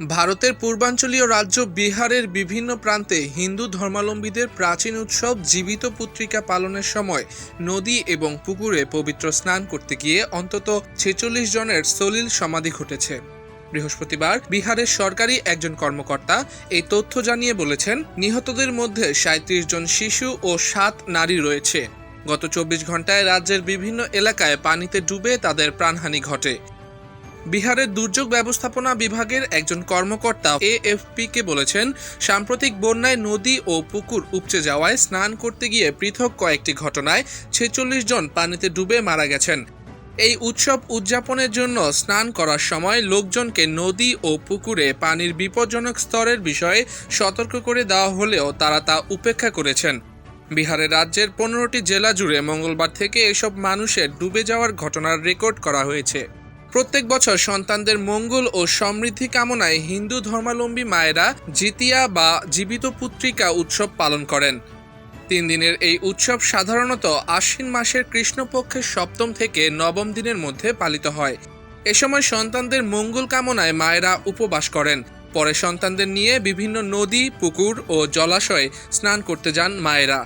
ভারতের পূর্বাঞ্চলীয় রাজ্য বিহারের বিভিন্ন প্রান্তে হিন্দু ধর্মাবলম্বীদের প্রাচীন উৎসব জীবিত পুত্রিকা পালনের সময় নদী এবং পুকুরে পবিত্র স্নান করতে গিয়ে অন্তত ছেচল্লিশ জনের সলিল সমাধি ঘটেছে। বৃহস্পতিবার বিহারের সরকারি একজন কর্মকর্তা এই তথ্য জানিয়ে বলেছেন, নিহতদের মধ্যে সাঁত্রিশ জন শিশু ও সাত নারী রয়েছে। গত চব্বিশ ঘন্টায় রাজ্যের বিভিন্ন এলাকায় পানিতে ডুবে তাদের প্রাণহানি ঘটে। বিহারের দুর্যোগ ব্যবস্থাপনা বিভাগের একজন কর্মকর্তা এএফপি কে বলেছেন, সাম্প্রতিক বন্যায় নদী ও পুকুর উপচে যাওয়ায় স্নান করতে গিয়ে পৃথক কয়েকটি ঘটনায় ছেচল্লিশ জন পানিতে ডুবে মারা গেছেন। এই উৎসব উদযাপনের জন্য স্নান করার সময় লোকজনকে নদী ও পুকুরে পানির বিপজ্জনক স্তরের বিষয়ে সতর্ক করে দেওয়া হলেও তারা তা উপেক্ষা করেছেন। বিহারের রাজ্যের পনেরোটি জেলা জুড়ে মঙ্গলবার থেকে এসব মানুষের ডুবে যাওয়ার ঘটনার রেকর্ড করা হয়েছে। প্রত্যেক বছর সন্তানদের মঙ্গল ও সমৃদ্ধি কামনায় হিন্দু ধর্মাবলম্বী মায়েরা জিতিয়া বা জীবিত পুত্রিকা উৎসব পালন করেন। তিন দিনের এই উৎসব সাধারণত আশ্বিন মাসের কৃষ্ণপক্ষের সপ্তম থেকে নবম দিনের মধ্যে পালিত হয়। এ সময় সন্তানদের মঙ্গল কামনায় মায়েরা উপবাস করেন। পরে সন্তানদের নিয়ে বিভিন্ন নদী, পুকুর ও জলাশয়ে স্নান করতে যান মায়েরা।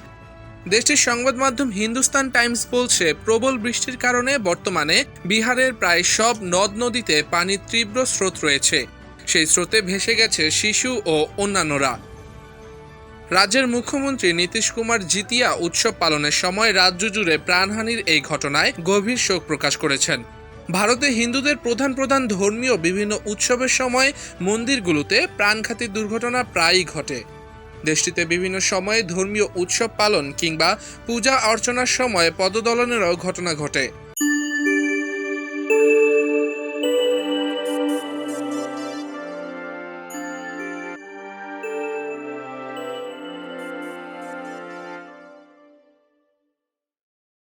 দেশটির সংবাদ মাধ্যম হিন্দুস্তান টাইমস বলছে, প্রবল বৃষ্টির কারণে বর্তমানে বিহারের প্রায় সব নদ নদীতে পানির তীব্র স্রোত রয়েছে। সেই স্রোতে ভেসে গেছে শিশু ও অন্যান্যরা। রাজ্যের মুখ্যমন্ত্রী নীতিশ কুমার জিতিয়া উৎসব পালনের সময় রাজ্য জুড়ে প্রাণহানির এই ঘটনায় গভীর শোক প্রকাশ করেছেন। ভারতে হিন্দুদের প্রধান প্রধান ধর্মীয় বিভিন্ন উৎসবের সময় মন্দিরগুলোতে প্রাণঘাতী দুর্ঘটনা প্রায়ই ঘটে। দেশটিতে বিভিন্ন সময়ে ধর্মীয় উৎসব পালন কিংবা পূজা অর্চনার সময় পদদলনেরও ঘটনা ঘটে।